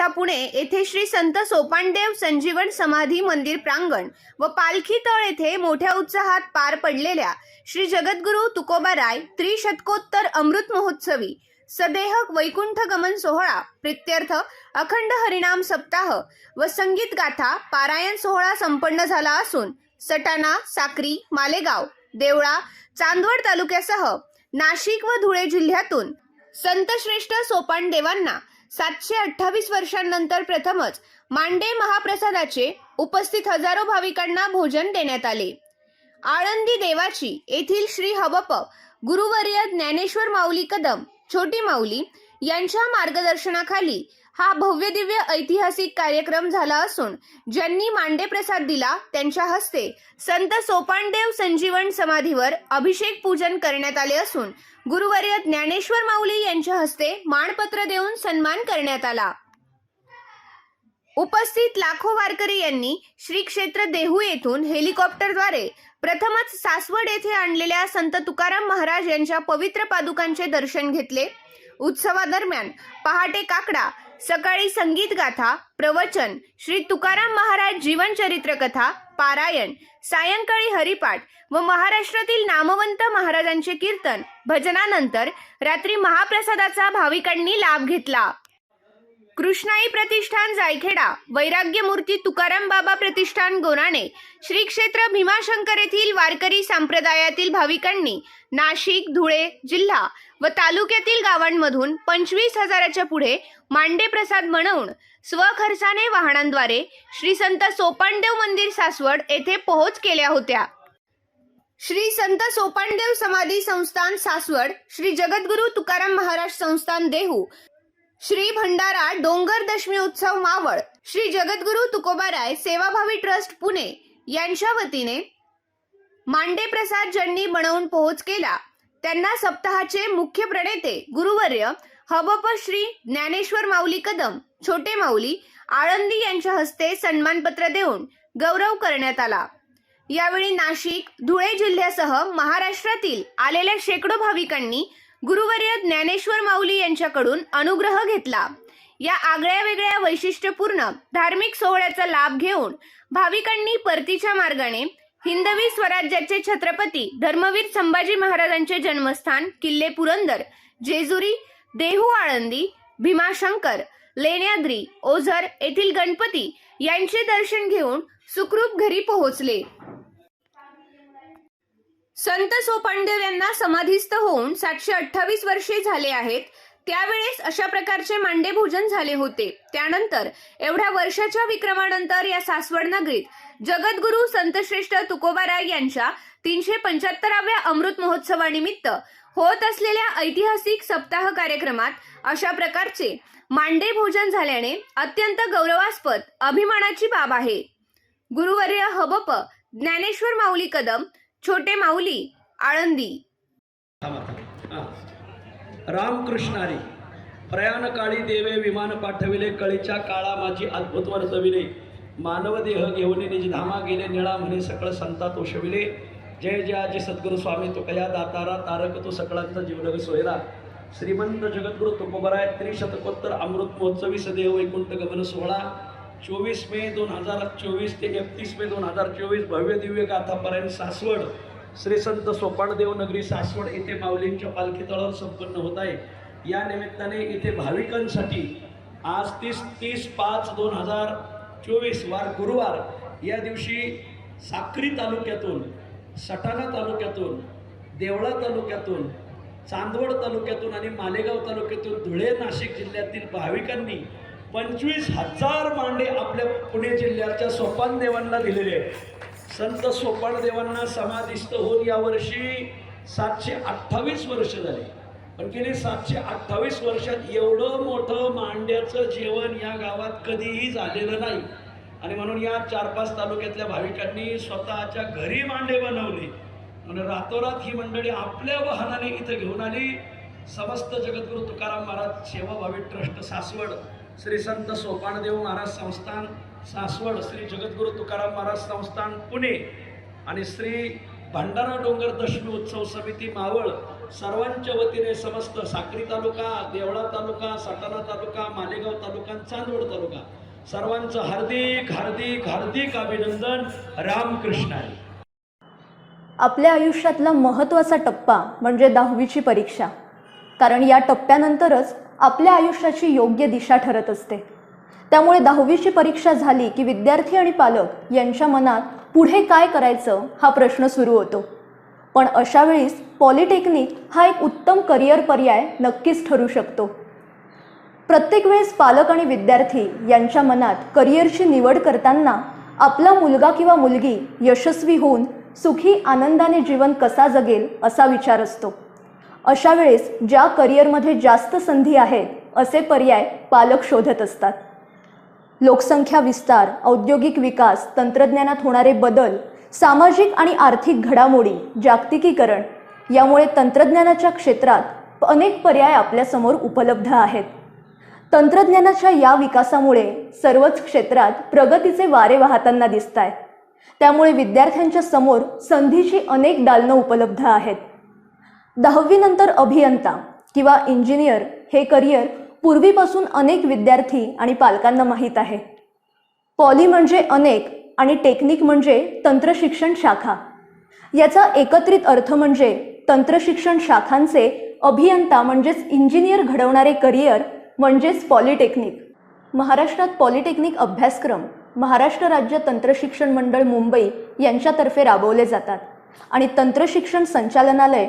जिल्हा पुणे येथे श्री संत सोपानदेव संजीवन समाधी मंदिर प्रांगण व पालखी तळ येथे मोठ्या उत्साहात पार पडलेल्या श्री जगद्गुरु तुकोबाराय त्रिशतकोत्तर अमृत महोत्सवी सदेह वैकुंठ गमन सोहळा प्रित्यर्थ अखंड हरिनाम सप्ताह व संगीत गाथा पारायण सोहळा संपन्न झाला असून सटाणा साक्री मालेगाव देवळा चांदवड तालुक्यासह नाशिक व धुळे जिल्ह्यातून संतश्रेष्ठ सोपान देवांना सातशे अठ्ठावीस वर्षांनंतर प्रथमच मांडे महाप्रसादाचे उपस्थित हजारो भाविकांना भोजन देण्यात आले. आळंदी देवाची येथील श्री हबप गुरुवर्य ज्ञानेश्वर माऊली कदम छोटी माऊली यांच्या मार्गदर्शनाखाली हा भव्य दिव्य ऐतिहासिक कार्यक्रम झाला असून ज्यांनी मांडे प्रसाद दिला त्यांच्या हस्ते संत सोपानदेव संजीवन समाधीवर अभिषेक पूजन करण्यात आले असून गुरुवर्य ज्ञानेश्वर माऊली यांच्या हस्ते मानपत्र देऊन सन्मान करण्यात आला. उपस्थित लाखो वारकरी यांनी श्री क्षेत्र देहू येथून हेलिकॉप्टरद्वारे प्रथमच सासवड येथे आणलेल्या संत तुकाराम महाराज यांच्या पवित्र पादुकांचे दर्शन घेतले. उत्सवादरम्यान पहाटे काकडा सकाळी संगीत गाथा प्रवचन श्री तुकाराम महाराज जीवनचरित्र कथा पारायण सायंकाळी हरिपाठ व महाराष्ट्रातील नामवंत महाराजांचे कीर्तन भजनानंतर रात्री महाप्रसादाचा भाविकांनी लाभ घेतला. कृष्णाई प्रतिष्ठान जायखेडा वैराग्य मूर्ती तुकाराम बाबा प्रतिष्ठान गोराणे श्री क्षेत्र भीमाशंकर येथील वारकरी संप्रदायातील भाविकांनी नाशिक धुळे जिल्हा व तालुक्यातील गावांमधून पंचवीस हजाराच्या पुढे मांडे प्रसाद बनवून स्वखर्चाने वाहनांद्वारे श्री संत सोपानदेव मंदिर सासवड येथे पोहोच केल्या होत्या. श्री संत सोपानदेव समाधी संस्थान सासवड श्री जगद्गुरु तुकाराम महाराज संस्थान देहू श्री भंडारा डोंगर दशमी उत्सव मावळ. श्री जगद्गुरु तुकोबाराय सेवाभावी ट्रस्ट पुणे यांच्या वतीने मांडे प्रसाद ज्यांनी बनवून पोहोच केला. त्यांना सप्ताहाचे मुख्य प्रणेते गुरुवर्य हबप श्री ज्ञानेश्वर माऊली कदम छोटे माऊली आळंदी यांच्या हस्ते सन्मानपत्र देऊन गौरव करण्यात आला. यावेळी नाशिक धुळे जिल्ह्यासह महाराष्ट्रातील आलेल्या शेकडो भाविकांनी गुरुवर्य ज्ञानेश्वर माऊली यांच्याकडून अनुग्रह घेतला. या आगळ्या वेगळ्या वैशिष्ट्यपूर्ण धार्मिक सोहळ्याचा लाभ घेऊन भाविकांनी परतीच्या मार्गाने हिंदवी स्वराज्याचे छत्रपती धर्मवीर संभाजी महाराजांचे जन्मस्थान किल्ले पुरंदर जेजुरी देहू आळंदी भीमाशंकर लेण्याद्री ओझर येथील गणपती यांचे दर्शन घेऊन सुखरूप घरी पोहोचले. संत सोपानदेव यांना समाधीस्थ होऊन सातशे अठ्ठावीस वर्षे झाले आहेत. त्यावेळेस अशा प्रकारचे मांडे भोजन झाले होते. त्यानंतर एवढ्या वर्षाच्या विक्रमानंतर या सासवड नगरीत जगद्गुरु संतश्रेष्ठ तुकोबाराय यांच्या तीनशे पंच्याहत्तराव्या अमृत महोत्सवानिमित्त होत असलेल्या ऐतिहासिक सप्ताह कार्यक्रमात अशा प्रकारचे मांडे भोजन झाल्याने अत्यंत गौरवास्पद अभिमानाची बाब आहे. गुरुवर्य हबप ज्ञानेश्वर माऊली कदम छोटे माऊली आळंदी. रामकृष्णारी प्रयाणकाळी देवे विमान पाठविले कळीच्या काळा माझी अद्भुत वर्तविले. मानव देह घेऊन निज धामा गेले निळा म्हणे सकळ संतात ओशविले. जय जय आजी सद्गुरू स्वामी तुकया दातारा तारक तू सकळांचा जीवनग सोयरा. श्रीमंत जगद्गुरु तुकोबराय त्रिशतकोत्तर अमृत महोत्सवी सदेव वैकुंठ गमन सोहळा. चोवीस मे दोन हजार चोवीस ते एकतीस मे दोन हजार चोवीस भव्य दिव्य गाथापर्यंत सासवड श्री संत सोपानदेव नगरी सासवड येथे माऊलींच्या पालखी तळावर संपन्न होत आहे. या निमित्ताने इथे भाविकांसाठी आज तीस तीस पाच दोन हजार चोवीस वार गुरुवार या दिवशी साक्री तालुक्यातून सटाणा तालुक्यातून देवळा तालुक्यातून चांदवड तालुक्यातून आणि मालेगाव तालुक्यातून धुळे नाशिक जिल्ह्यातील भाविकांनी पंचवीस हजार मांडे आपल्या पुणे जिल्ह्याच्या सोपान देवांना दिलेले आहेत. संत सोपान देवांना समाधिस्थ होऊन यावर्षी सातशे अठ्ठावीस वर्ष झाले. पण गेली सातशे अठ्ठावीस वर्षात एवढं मोठं मांड्याचं जेवण या गावात कधीही झालेलं नाही. आणि म्हणून या चार पाच तालुक्यातल्या भाविकांनी स्वतःच्या घरी मांडे बनवले. म्हणून रातोरात ही मंडळी आपल्या वाहनाने इथं घेऊन आली. समस्त जगद्गुरु तुकाराम महाराज सेवाभावी ट्रस्ट सासवड. श्री संत सोपानदेव महाराज संस्थान सासवड श्री जगद्गुरु तुकाराम महाराज संस्थान पुणे. आणि श्री भंडारा डोंगर दशमी उत्सव समिती मावळ सर्वांच्या वतीने समस्त साक्री तालुका देवळा तालुका सटाणा तालुका मालेगाव तालुका चांदवड तालुका. सर्वांचं हार्दिक हार्दिक हार्दिक अभिनंदन. रामकृष्ण आपल्या आयुष्यातला महत्त्वाचा टप्पा म्हणजे दहावीची परीक्षा. कारण या टप्प्यानंतरच आपल्या आयुष्याची योग्य दिशा ठरत असते. त्यामुळे दहावीची परीक्षा झाली की विद्यार्थी आणि पालक यांच्या मनात पुढे काय करायचं हा प्रश्न सुरू होतो. पण अशा वेळीस पॉलिटेक्निक हा एक उत्तम करिअर पर्याय नक्कीच ठरू शकतो. प्रत्येक वेळेस पालक आणि विद्यार्थी यांच्या मनात करिअरची निवड करताना आपला मुलगा किंवा मुलगी यशस्वी होऊन सुखी आनंदाने जीवन कसा जगेल असा विचार असतो. अशा वेळेस ज्या करिअरमध्ये जास्त संधी आहेत असे पर्याय पालक शोधत असतात. लोकसंख्या विस्तार औद्योगिक विकास तंत्रज्ञानात होणारे बदल सामाजिक आणि आर्थिक घडामोडी जागतिकीकरण यामुळे तंत्रज्ञानाच्या क्षेत्रात अनेक पर्याय आपल्यासमोर उपलब्ध आहेत. तंत्रज्ञानाच्या या विकासामुळे सर्वच क्षेत्रात प्रगतीचे वारे वाहताना दिसत आहेत त्यामुळे विद्यार्थ्यांच्या समोर संधीची अनेक दालनं उपलब्ध आहेत. दहावीनंतर अभियंता किंवा इंजिनियर हे करिअर पूर्वीपासून अनेक विद्यार्थी आणि पालकांना माहीत आहे. पॉली म्हणजे अनेक आणि टेक्निक म्हणजे तंत्रशिक्षण शाखा. याचा एकत्रित अर्थ म्हणजे तंत्रशिक्षण शाखांचे अभियंता म्हणजेच इंजिनियर घडवणारे करिअर म्हणजेच पॉलिटेक्निक. महाराष्ट्रात पॉलिटेक्निक अभ्यासक्रम महाराष्ट्र राज्य तंत्रशिक्षण मंडळ मुंबई यांच्यातर्फे राबवले जातात आणि तंत्रशिक्षण संचालनालय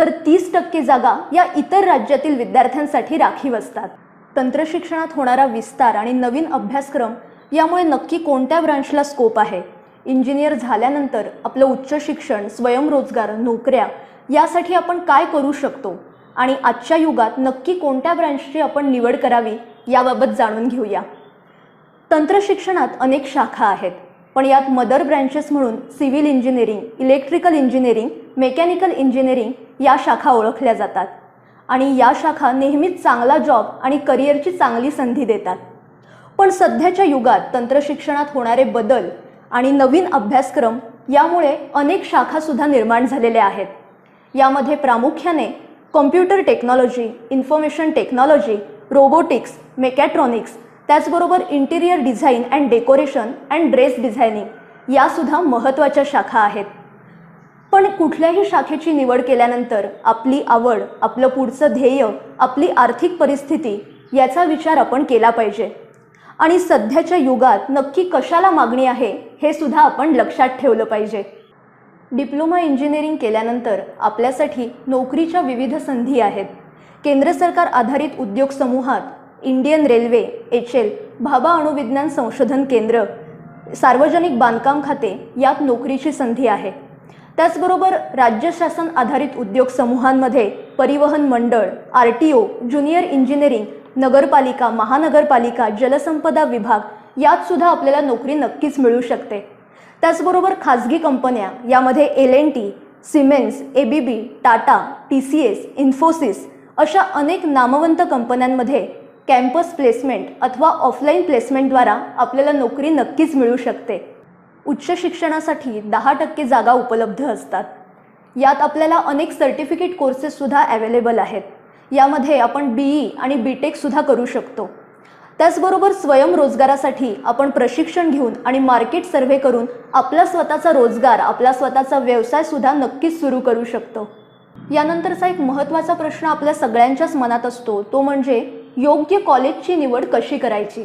तर तीस टक्के जागा या इतर राज्यातील विद्यार्थ्यांसाठी राखीव असतात. तंत्रशिक्षणात होणारा विस्तार आणि नवीन अभ्यासक्रम यामुळे नक्की कोणत्या ब्रांचला स्कोप आहे? इंजिनियर झाल्यानंतर आपलं उच्च शिक्षण स्वयंरोजगार नोकऱ्या यासाठी आपण काय करू शकतो? आणि आजच्या युगात नक्की कोणत्या ब्रांचची आपण निवड करावी याबाबत जाणून घेऊया. तंत्रशिक्षणात अनेक शाखा आहेत पण यात मदर ब्रँचेस म्हणून civil engineering electrical engineering mechanical engineering या शाखा ओळखल्या जातात. आणि या शाखा नेहमीच चांगला जॉब आणि करिअरची चांगली संधी देतात. पण सध्याच्या युगात तंत्रशिक्षणात होणारे बदल आणि नवीन अभ्यासक्रम यामुळे अनेक शाखासुद्धा निर्माण झालेल्या आहेत. यामध्ये प्रामुख्याने computer technology information technology robotics mechatronics त्याचबरोबर interior design and decoration and dress designing यासुद्धा महत्त्वाच्या शाखा आहेत. पण कुठल्याही शाखेची निवड केल्यानंतर आपली आवड आपलं पुढचं ध्येय आपली आर्थिक परिस्थिती याचा विचार आपण केला पाहिजे. आणि सध्याच्या युगात नक्की कशाला मागणी आहे हे सुद्धा आपण लक्षात ठेवलं पाहिजे. डिप्लोमा इंजिनिअरिंग केल्यानंतर आपल्यासाठी नोकरीच्या विविध संधी आहेत. केंद्र सरकार आधारित उद्योग समूहात Indian railway H L Bhabha अणुविज्ञान संशोधन केंद्र सार्वजनिक बांधकाम खाते यात नोकरीची संधी आहे. त्याचबरोबर राज्य शासन आधारित उद्योग समूहांमध्ये परिवहन मंडळ R T O junior engineering नगरपालिका महानगरपालिका जलसंपदा विभाग यात सुद्धा आपल्याला नोकरी नक्कीच मिळू शकते. त्याचबरोबर खाजगी कंपन्या यामध्ये L N T Siemens A B B Tata T C S Infosys अशा अनेक नामवंत कंपन्यांमध्ये कॅम्पस प्लेसमेंट अथवा ऑफलाईन प्लेसमेंटद्वारा आपल्याला नोकरी नक्कीच मिळू शकते. उच्च शिक्षणासाठी दहा टक्के जागा उपलब्ध असतात. यात आपल्याला अनेक सर्टिफिकेट कोर्सेससुद्धा अवेलेबल आहेत. यामध्ये आपण बी ई आणि बी टेकसुद्धा करू शकतो. त्याचबरोबर स्वयंरोजगारासाठी आपण प्रशिक्षण घेऊन आणि मार्केट सर्व्हे करून आपला स्वतःचा रोजगार आपला स्वतःचा व्यवसायसुद्धा नक्कीच सुरू करू शकतो. यानंतरचा एक महत्त्वाचा प्रश्न आपल्या सगळ्यांच्याच मनात असतो तो म्हणजे योग्य कॉलेजची निवड कशी करायची?